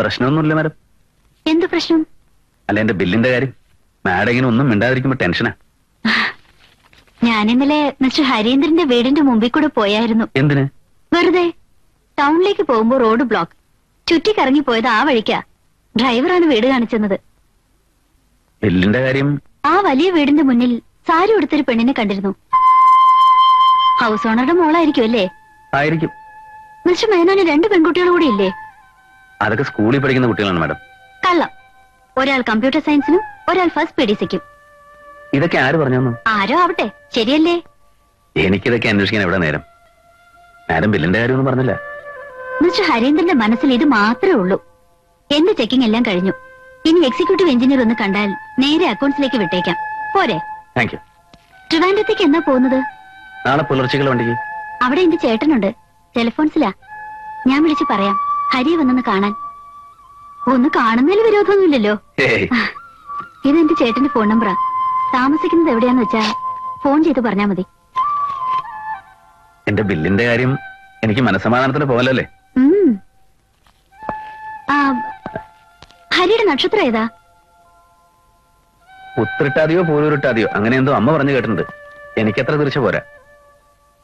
പ്രശ്നമൊന്നുമില്ല മാഡം. എന്ത് പ്രശ്നം? അല്ല എന്റെ ബില്ലിന്റെ കാര്യം. മാഡം ഇങ്ങനെ ഒന്നും മിണ്ടാതിരിക്കുമ്പോ ടെൻഷനാ. ഞാൻ ഇന്നലെ മിസ്റ്റർ ഹരീന്ദ്രന്റെ വീടിന്റെ മുമ്പിൽ കൂടെ പോയായിരുന്നു. എന്തിന്? വെറുതെ. ടൗണിലേക്ക് പോകുമ്പോ റോഡ് ബ്ലോക്ക്. ചുറ്റിക്കറങ്ങി പോയത് ആ വഴിക്കാ. ഡ്രൈവറാണ് വീട് കാണിച്ചെന്നത്. ബില്ലിന്റെ കാര്യം? ആ വലിയ വീടിന്റെ മുന്നിൽ സാരി ഉടുത്തൊരു പെണ്ണിനെ കണ്ടിരുന്നു. ഹൗസ് ഓണറുടെ മോളായിരിക്കും അല്ലേ? ആയിരിക്കും. മിസ്റ്റർ മേനോന് രണ്ട് പെൺകുട്ടികൾ കൂടി ഇല്ലേ? അതൊക്കെ സ്കൂളിൽ പഠിക്കുന്ന കുട്ടികളാണ് മാഡം. കള്ളം. ഒരാൾ കമ്പ്യൂട്ടർ സയൻസിനും ഒരാൾ ഫസ്റ്റ് പി ഡി സിക്കും. ഇതൊക്കെ ആര് പറഞ്ഞു ആരോ ആവട്ടെ ശരിയല്ലേ? എനിക്കിതൊക്കെ അന്വേഷിക്കാൻ എവിടെ നേരം? മാഡം ബില്ലിന്റെ കാര്യമൊന്നും പറഞ്ഞില്ല. മിസ്റ്റർ ഹരീന്ദ്രന്റെ മനസ്സിൽ ഇത് മാത്രമേ ഉള്ളൂ. എന്റെ ചെക്കിംഗ് എല്ലാം കഴിഞ്ഞു. ഇനി എക്സിക്യൂട്ടീവ് എഞ്ചിനീയർ ഒന്ന് കണ്ടാൽ നേരെ അക്കൗണ്ട്സിലേക്ക് വിട്ടേക്കാം. പോരെ. താങ്ക് യു ട്രിവാൻഡ്രത്തേക്ക് എന്നാ പോകുന്നത്? നാളെ പുലർച്ചകൾ വണ്ടിക്ക്. അവിടെ എന്റെ ചേട്ടനുണ്ട്. ടെലിഫോൺസിലാ. ഞാൻ വിളിച്ചു പറയാം. ഹരി വന്നൊന്ന് കാണാൻ. ഒന്ന് കാണുന്നതിൽ വിരോധമൊന്നുമില്ലല്ലോ. ഇതെന്റെ ചേട്ടന്റെ ഫോൺ നമ്പറാ. താമസിക്കുന്നത് എവിടെയാന്ന് വെച്ചാ ഫോൺ ചെയ്ത് പറഞ്ഞാ മതി. എന്റെ ബില്ലിന്റെ കാര്യം എനിക്ക് മനസ്സമാധാനത്തിന് പോകലല്ലേ? ഹരിയുടെ നക്ഷത്രം ഏതാ? ഉത്തിരിട്ടാതെയോ പൂരൂരിട്ടാതെയോ? അങ്ങനെ എന്തോ അമ്മ പറഞ്ഞു കേട്ടിട്ടുണ്ട്. എനിക്കത്ര തിരിച്ചു പോരാ.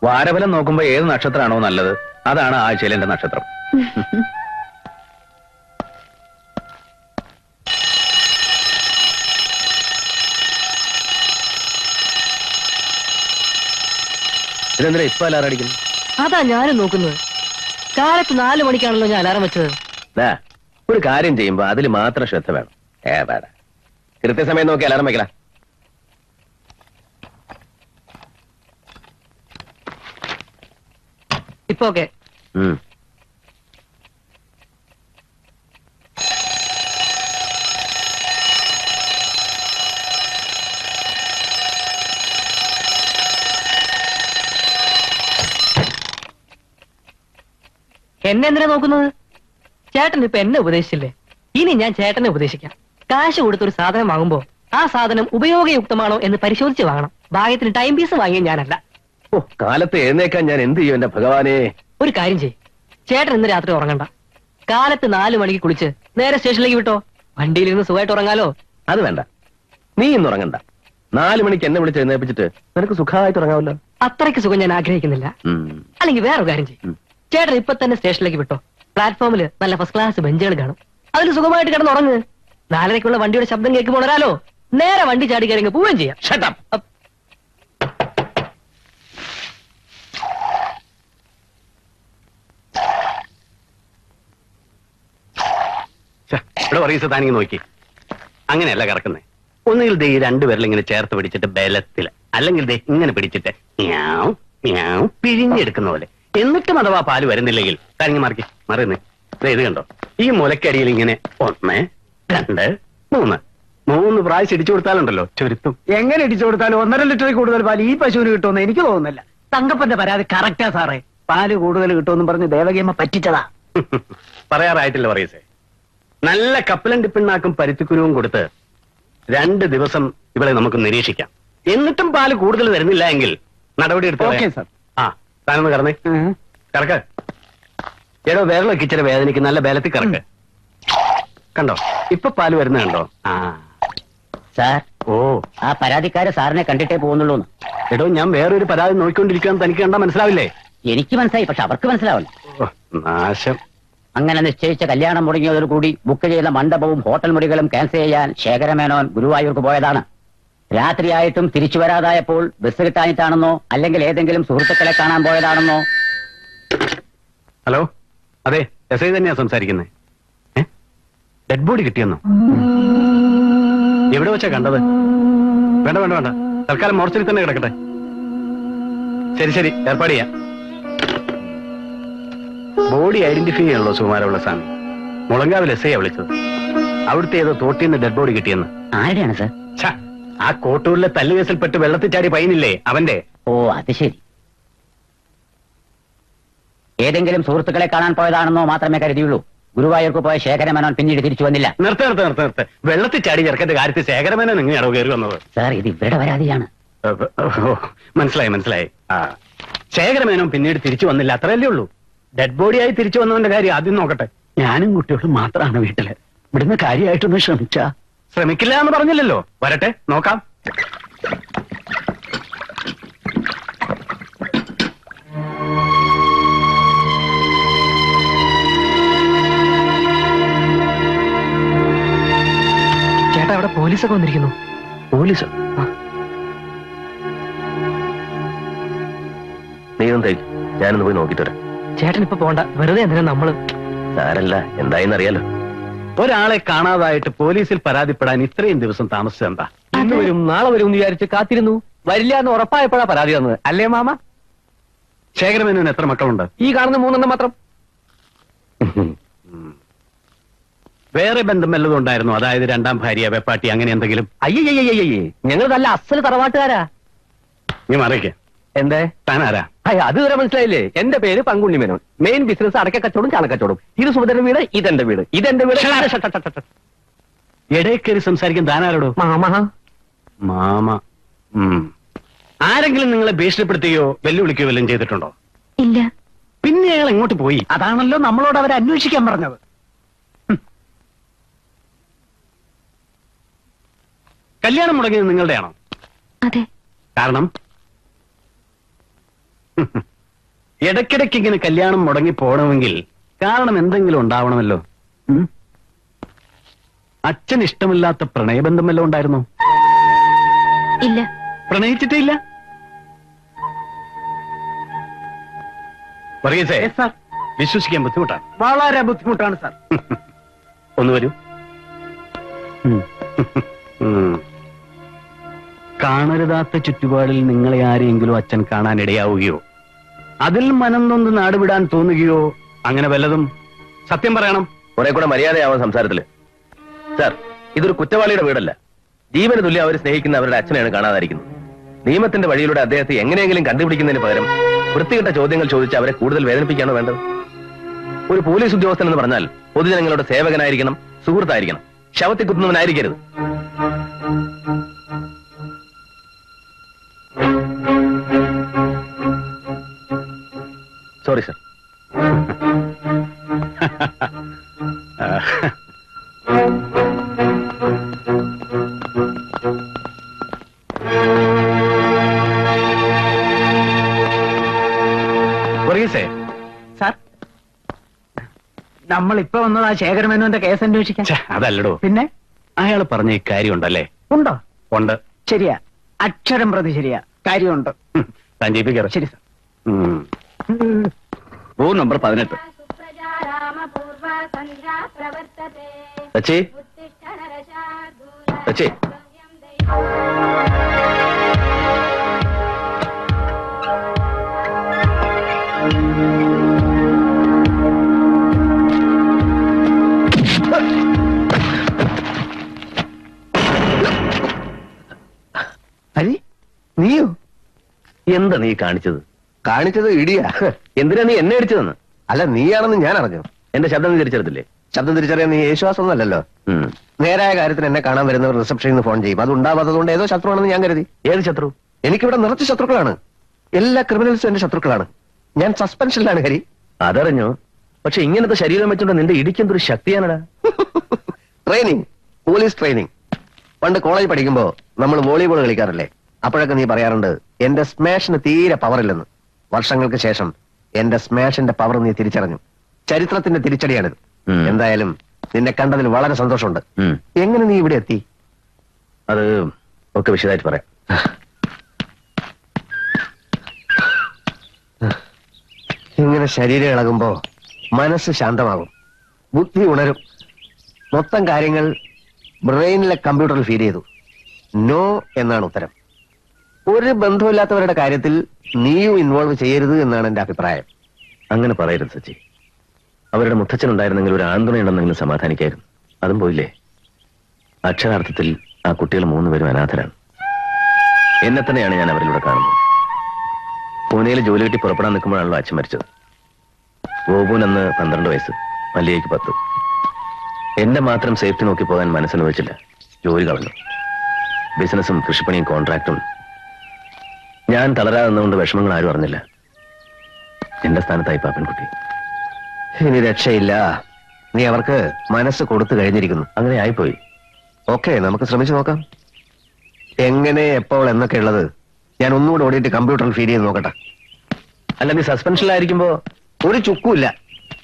വാരഫലം നോക്കുമ്പോ ഏത് നക്ഷത്രമാണോ നല്ലത്? അതാണ് ആഴ്ചയിലെ എന്റെ നക്ഷത്രം. ഇതെന്തിനാ ഇപ്പൊ അലാറം അടിക്കുന്നു? അതാ ഞാനും നോക്കുന്നത്. കാലത്ത് നാലു മണിക്കാണല്ലോ ഞാൻ അലാറം വെച്ചത്. ദാ, ഒരു കാര്യം ചെയ്യുമ്പോ അതിൽ മാത്രം ശ്രദ്ധ വേണം. ഏ വേട കൃത്യസമയം നോക്കി അലാറം വയ്ക്കല ഇപ്പൊ ഓക്കെ എന്നെ എന്തിനാ നോക്കുന്നത്? ചേട്ടൻ ഇപ്പൊ എന്നെ ഉപദേശിച്ചില്ലേ? ഇനി ഞാൻ ചേട്ടനെ ഉപദേശിക്കാം. കാശ് കൊടുത്തൊരു സാധനം വാങ്ങുമ്പോ ആ സാധനം ഉപയോഗയുക്തമാണോ എന്ന് പരിശോധിച്ച് വാങ്ങണം. ഭാഗ്യത്തിന് ടൈം പീസ് വാങ്ങിയ ഞാനല്ല. ഓ കാലത്ത് എഴുന്നേക്കാൻ ഞാൻ എന്ത് ചെയ്യും എന്റെ ഭഗവാനെ? ഒരു കാര്യം ചെയ് ചേട്ടൻ ഇന്ന് രാത്രി ഉറങ്ങണ്ട. കാലത്ത് നാലു മണിക്ക് കുളിച്ച് നേരെ സ്റ്റേഷനിലേക്ക് വിട്ടോ? വണ്ടിയിലിരുന്ന് സുഖമായിട്ട് ഉറങ്ങാലോ? അത് വേണ്ട. നീ ഇന്ന് ഉറങ്ങണ്ട. നാലു മണിക്ക് എന്നെ വിളിച്ച് എഴുന്നേപ്പിച്ചിട്ട് നിനക്ക് സുഖമായിട്ട് ഉറങ്ങാവല്ലോ അത്രയ്ക്ക് സുഖം ഞാൻ ആഗ്രഹിക്കുന്നില്ല. ഉം. അല്ലെങ്കിൽ വേറൊരു കാര്യം ചെയ്യും. ഉം. ചേട്ടൻ ഇപ്പൊ തന്നെ സ്റ്റേഷനിലേക്ക് വിട്ടോ. പ്ലാറ്റ്ഫോമിൽ നല്ല ഫസ്റ്റ് ക്ലാസ് ബെഞ്ചുകൾ കാണും. അതിൽ സുഖമായിട്ട് കിടന്ന് ഉറങ്ങ് നാലരയ്ക്കുള്ള വണ്ടിയുടെ ശബ്ദം കേൾക്കുമ്പോൾ ഉണരാലോ നേരെ വണ്ടി ചാടി കയറി പോവുകയും ചെയ്യാം. ഛെ, ഇവിടെ പറയും താനിങ്ങ് നോക്കി. അങ്ങനെയല്ല കിടക്കുന്നത് ഒന്നുകിൽ ദേ ഈ രണ്ടുപേരിൽ ഇങ്ങനെ ചേർത്ത് പിടിച്ചിട്ട് ബലത്തിൽ അല്ലെങ്കിൽ ദേ ഇങ്ങനെ പിടിച്ചിട്ട് മ്യാവ് പിഴിഞ്ഞെടുക്കുന്ന പോലെ. എന്നിട്ടും അഥവാ പാൽ വരുന്നില്ലെങ്കിൽ കരങ്ങി മാറിക്ക് മറിയുന്നേ ഇത് കണ്ടോ? ഈ മുലക്കടിയിൽ ഇങ്ങനെ ഒന്ന് രണ്ട് മൂന്ന്. മൂന്ന് പ്രാവശ്യം ഇടിച്ചു കൊടുത്താലുണ്ടല്ലോ ചുരുത്തും. എങ്ങനെ ഇടിച്ചു കൊടുത്താലും ഒന്നര ലിറ്ററിൽ കൂടുതൽ പാൽ ഈ പശുവിന് കിട്ടുമെന്ന് എനിക്ക് തോന്നുന്നില്ല. തങ്കപ്പന്റെ പരാതി കറക്റ്റാ സാറേ. പാൽ കൂടുതൽ കിട്ടുമെന്ന് പറഞ്ഞ് ദേവകിയമ്മ പറ്റിച്ചതാ. പറയാറായിട്ടില്ല പറയസേ. നല്ല കപ്പലണ്ടി പിണ്ണാക്കും പരുത്തിക്കുരുവും കൊടുത്ത് രണ്ട് ദിവസം ഇവളെ നമുക്ക് നിരീക്ഷിക്കാം. എന്നിട്ടും പാൽ കൂടുതൽ തരുന്നില്ല എങ്കിൽ നടപടി എടുത്തു ഓക്കേ, സർ. താനൊന്ന് കറന്നേ കറക്ക്. എടോ വിരലൊക്കെ ഇച്ചിരി വേദനയ്ക്ക് നല്ല ബലത്തിൽ കറക്ക്. കണ്ടോ? ഇപ്പൊ പാൽ വരുന്ന കണ്ടോ? ആ. സാർ ഓ. ആ പരാതിക്കാരെ സാറിനെ കണ്ടിട്ടേ പോകുന്നുള്ളൂ എടോ ഞാൻ വേറൊരു പരാതി നോക്കിക്കൊണ്ടിരിക്കുകയാണ് തനിക്ക് കണ്ടാ മനസ്സിലാവില്ലേ? എനിക്ക് മനസ്സിലായി പക്ഷെ അവർക്ക് മനസ്സിലാവില്ല നാശം. അങ്ങനെ നിശ്ചയിച്ച കല്യാണം മുടങ്ങിയതോടുകൂടി ബുക്ക് ചെയ്ത മണ്ഡപവും ഹോട്ടൽ മുറികളും ക്യാൻസൽ ചെയ്യാൻ ശേഖരമേനോൻ ഗുരുവായൂർക്ക് പോയതാണ്. രാത്രിയായിട്ടും തിരിച്ചു വരാതായപ്പോൾ ബസ് കിട്ടാനിട്ടാണെന്നോ അല്ലെങ്കിൽ ഏതെങ്കിലും സുഹൃത്തുക്കളെ കാണാൻ പോയതാണെന്നോ? ഹലോ? അതെ എസ് ഐ തന്നെയാ സംസാരിക്കുന്നത് ഡെഡ് ബോഡി കിട്ടിയെന്നോ? എവിടെ വെച്ചാ കണ്ടത്? വേണ്ട വേണ്ട വേണ്ട. തൽക്കാലം മോർച്ചിൽ തന്നെ കിടക്കട്ടെ. ശരി ശരി. ഏർപ്പാട് ചെയ്യാം. ബോഡി ഐഡന്റിഫൈ ചെയ്യണല്ലോ സുകുമാരമുള്ള സ്വാമി മുളങ്കാവിൽ എസ് ഐ വിളിച്ചത്. അവിടുത്തെ ഏതോ തോട്ടിന്ന് ഡെഡ് ബോഡി കിട്ടിയെന്ന്. ആരുടെയാണ് സാർ? ആ കോട്ടൂരിലെ തല്ലുകേസിൽപ്പെട്ട് വെള്ളത്തിൽ ചാടി പയ്യനില്ലേ അവന്റെ? ഓ അത് ശരി. ഏതെങ്കിലും സുഹൃത്തുക്കളെ കാണാൻ പോയതാണെന്നോ മാത്രമേ കരുതിയുള്ളൂ. ഗുരുവായൂർക്ക് പോയ ശേഖരമേനോൻ പിന്നീട് തിരിച്ചു വന്നില്ല. നിർത്ത നിർത്ത നിർത്ത നിർത്ത. വെള്ളത്തിൽ ചാടി ചെറുക്കന്റെ കാര്യത്തിൽ ശേഖരമേനോ എങ്ങനെയാണോ കയറി വന്നത്? സാർ ഇത് ഇവരുടെ പരാതിയാണ്. ഓ, മനസ്സിലായി മനസ്സിലായി. ആ. ശേഖരമേനോൻ പിന്നീട് തിരിച്ചു വന്നില്ല അത്രയല്ലേ ഉള്ളൂ. ഡെഡ് ബോഡിയായി തിരിച്ചു വന്നവന്റെ കാര്യം ആദ്യം നോക്കട്ടെ. ഞാനും കുട്ടികളും മാത്രമാണ് വീട്ടിൽ. ഇവിടുന്ന് കാര്യമായിട്ടൊന്ന് ശ്രമിച്ചാ ശ്രമിക്കില്ല എന്ന് പറഞ്ഞില്ലല്ലോ. വരട്ടെ നോക്കാം. ചേട്ടാ അവിടെ പോലീസൊക്കെ വന്നിരിക്കുന്നു. പോലീസ്? നീ ഒന്ന് ഞാനൊന്ന് പോയി നോക്കിത്തരാം. ചേട്ടൻ ഇപ്പൊ പോണ്ട. വെറുതെ എന്തിനാ നമ്മൾ? സാരല്ല എന്തായെന്ന് അറിയാലോ ഒരാളെ കാണാതായിട്ട് പോലീസിൽ പരാതിപ്പെടാൻ ഇത്രയും ദിവസം താമസിച്ചെന്താ ഇന്ന് വരും നാളെ വരും എന്ന് വിചാരിച്ച് കാത്തിരുന്നു. വരില്ല എന്ന് ഉറപ്പായപ്പോഴാ പരാതി തന്നത്. അല്ലേ മാമ? ശേഖരമേനോന് എത്ര മക്കളുണ്ട്? ഈ കാണുന്ന മൂന്നെണ്ണം മാത്രം. വേറെ ബന്ധം വല്ലതും ഉണ്ടായിരുന്നു? അതായത് രണ്ടാം ഭാര്യ വെപ്പാട്ടി അങ്ങനെ എന്തെങ്കിലും? അയ്യയ്യയ്യയ്യേ ഞങ്ങൾ നല്ല അസൽ തറവാട്ടുകാരാ. നീ മറിയിക്കേ എന്തേ? താനാരാ? അയ്യ അത് വരെ മനസ്സിലായില്ലേ? എന്റെ പേര് പങ്കുണ്ണി മേനോൻ. മെയിൻ ബിസിനസ് അടക്ക കച്ചവടം ചാണക്കച്ചവടം ഇത് സുഭദ്രൻ വീട് ഇതെന്റെ വീട്. ഇതെന്റെ വീട്. ഇടയിൽ കയറി സംസാരിക്കാൻ താനാരോടോ? മാമ. മാമ. ആരെങ്കിലും നിങ്ങളെ ഭീഷണിപ്പെടുത്തുകയോ വെല്ലുവിളിക്കുകയോ വല്ലതും ചെയ്തിട്ടുണ്ടോ? ഇല്ല. പിന്നെ അയാൾ എങ്ങോട്ട് പോയി? അതാണല്ലോ നമ്മളോട് അവരെ അന്വേഷിക്കാൻ പറഞ്ഞത്. കല്യാണം മുടങ്ങിയത് നിങ്ങളുടെയാണോ? അതെ. കാരണം? ഇടയ്ക്കിടയ്ക്ക് ഇങ്ങനെ കല്യാണം മുടങ്ങി പോകണമെങ്കിൽ കാരണം എന്തെങ്കിലും ഉണ്ടാവണമല്ലോ. അച്ഛൻ ഇഷ്ടമില്ലാത്ത പ്രണയബന്ധം വല്ലതും ഉണ്ടായിരുന്നോ? ഇല്ല. പ്രണയിച്ചിട്ടേ ഇല്ല പറയസേ സാർ. വിശ്വസിക്കാൻ ബുദ്ധിമുട്ടാണ്. വളരെ ബുദ്ധിമുട്ടാണ് സാർ ഒന്ന് വരൂ. കാണരുതാത്ത ചുറ്റുപാടിൽ നിങ്ങളെ ആരെയെങ്കിലും അച്ഛൻ കാണാൻ ഇടയാവുകയോ അതിൽ മനം നൊന്ന് നാടുവിടാൻ തോന്നുകയോ അങ്ങനെ വല്ലതും? സത്യം പറയണം. കുറെ കൂടെ മര്യാദയാവാം സംസാരത്തിൽ. സാർ ഇതൊരു കുറ്റവാളിയുടെ വീടല്ല. ജീവന തുല്യം അവർ സ്നേഹിക്കുന്ന അവരുടെ അച്ഛനെയാണ് കാണാതായിരിക്കുന്നത്. നിയമത്തിന്റെ വഴിയിലൂടെ അദ്ദേഹത്തെ എങ്ങനെയെങ്കിലും കണ്ടുപിടിക്കുന്നതിന് പകരം വൃത്തികെട്ട ചോദ്യങ്ങൾ ചോദിച്ച് അവരെ കൂടുതൽ വേദനിപ്പിക്കാണോ വേണ്ടത്? ഒരു പോലീസ് ഉദ്യോഗസ്ഥൻ എന്ന് പറഞ്ഞാൽ പൊതുജനങ്ങളുടെ സേവകനായിരിക്കണം സുഹൃത്തായിരിക്കണം. ശവത്തിൽ കുത്തുന്നവനായിരിക്കരുത്. സോറി സർ സാർ നമ്മൾ ഇപ്പൊ വന്നത് ആ ശേഖരമേനോന്റെ കേസ് അന്വേഷിക്കാൻ. അതല്ലടോ. പിന്നെ? അയാൾ പറഞ്ഞ ഈ കാര്യം ഉണ്ടല്ലേ ഉണ്ടോ? ഉണ്ട്. ശരിയാ. അക്ഷരം പ്രതി ശരിയാ. കാര്യമുണ്ട്. താൻ ശരി സാർ. റൂം നമ്പർ പതിനെട്ട്. സച്ചി സച്ചി നീയോ? എന്താ നീ കാണിച്ചത്? കാണിച്ചത് ഇടിയാ. എന്തിനാ നീ എന്നെ അടിച്ചതെന്ന് അല്ല നീയാണെന്ന് ഞാൻ അറിഞ്ഞു. എന്റെ ശബ്ദം നീ തിരിച്ചെടുത്തില്ലേ? ശബ്ദം തിരിച്ചറിയാൻ നീ യേശുവാസൊന്നുമല്ലല്ലോ ഒന്നല്ലല്ലോ നേരായ കാര്യത്തിന് എന്നെ കാണാൻ വരുന്നവർ റിസപ്ഷനിൽ നിന്ന് ഫോൺ ചെയ്യും. അത് ഉണ്ടാവാത്തതുകൊണ്ട് ഏതോ ശത്രുവാണെന്ന് ഞാൻ കരുതി. ഏത് ശത്രു? എനിക്കിവിടെ നിറച്ച് ശത്രുക്കളാണ്. എല്ലാ ക്രിമിനൽസും എന്റെ ശത്രുക്കളാണ്. ഞാൻ സസ്പെൻഷനിലാണ് ഹരി. അതറിഞ്ഞു. പക്ഷെ ഇങ്ങനത്തെ ശരീരം വെച്ചുകൊണ്ട് നിന്റെ ഇടിക്കെന്തൊരു ശക്തിയാണടാ? ട്രെയിനിങ് പോലീസ് ട്രെയിനിങ് പണ്ട് കോളേജ് പഠിക്കുമ്പോ നമ്മൾ വോളിബോൾ കളിക്കാറില്ലേ? അപ്പോഴൊക്കെ നീ പറയാറുണ്ട് എന്റെ സ്മാഷിന് തീരെ പവർ ഇല്ലെന്ന്. വർഷങ്ങൾക്ക് ശേഷം എന്റെ സ്മാഷിന്റെ പവർ നീ തിരിച്ചറിഞ്ഞു. ചരിത്രത്തിന്റെ തിരിച്ചടിയാണിത്. എന്തായാലും നിന്നെ കണ്ടതിൽ വളരെ സന്തോഷമുണ്ട്. എങ്ങനെ നീ ഇവിടെ എത്തി? അത് ഒക്കെ വിശദമായിട്ട് പറയാം. ഇങ്ങനെ ശരീരം ഇളകുമ്പോ മനസ്സ് ശാന്തമാകും. ബുദ്ധി ഉണരും. മൊത്തം കാര്യങ്ങൾ ബ്രെയിനിലെ കമ്പ്യൂട്ടറിൽ ഫീൽ ചെയ്തു. നോ എന്നാണ് ഉത്തരം. ഒരു ബന്ധമില്ലാത്തവരുടെ കാര്യത്തിൽ നീയും ഇൻവോൾവ് ചെയ്യരുത് എന്നാണ് എന്റെ അഭിപ്രായം. അങ്ങനെ പറയരുത് സച്ചി. അവരുടെ മുത്തച്ഛൻ ഉണ്ടായിരുന്നെങ്കിൽ ഒരു ആന്തുണയുണ്ടെന്നെങ്കിലും സമാധാനിക്കായിരുന്നു. അതും പോയില്ലേ? അക്ഷരാർത്ഥത്തിൽ ആ കുട്ടികൾ മൂന്നുപേരും അനാഥരാണ്. എന്നെ തന്നെയാണ് ഞാൻ അവരിലൂടെ കാണുന്നത്. പൂനെയിൽ ജോലി കിട്ടി പുറപ്പെടാൻ നിൽക്കുമ്പോഴാണല്ലോ അച്ഛൻ മരിച്ചത്. ഗോപുൻ അന്ന് പന്ത്രണ്ട് വയസ്സ് മല്ലികയ്ക്ക് പത്ത്. എന്റെ മാത്രം സേഫ്റ്റി നോക്കി പോകാൻ മനസ്സനുവദിച്ചില്ല ജോലി കളഞ്ഞു. ബിസിനസ്സും കൃഷിപ്പണിയും കോൺട്രാക്റ്റും ഞാൻ തളരാതെന്നുകൊണ്ട് വിഷമങ്ങൾ ആരും അറിഞ്ഞില്ല. എന്റെ സ്ഥാനത്തായി പാപ്പൻകുട്ടി ഇനി രക്ഷയില്ല. നീ അവർക്ക് മനസ്സ് കൊടുത്തു കഴിഞ്ഞിരിക്കുന്നു. അങ്ങനെ ആയിപ്പോയി. ഓക്കെ നമുക്ക് ശ്രമിച്ചു നോക്കാം. എങ്ങനെ എപ്പോൾ എന്നൊക്കെ ഉള്ളത് ഞാൻ ഒന്നുകൂടെ ഓടിയിട്ട് കമ്പ്യൂട്ടറിൽ ഫീഡ് ചെയ്ത് നോക്കട്ടെ. അല്ല നീ സസ്പെൻഷനിലായിരിക്കുമ്പോ ഒരു ചുക്കുമില്ല.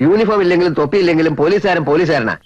യൂണിഫോം ഇല്ലെങ്കിലും തൊപ്പി ഇല്ലെങ്കിലും പോലീസുകാരൻ പോലീസുകാരനാ.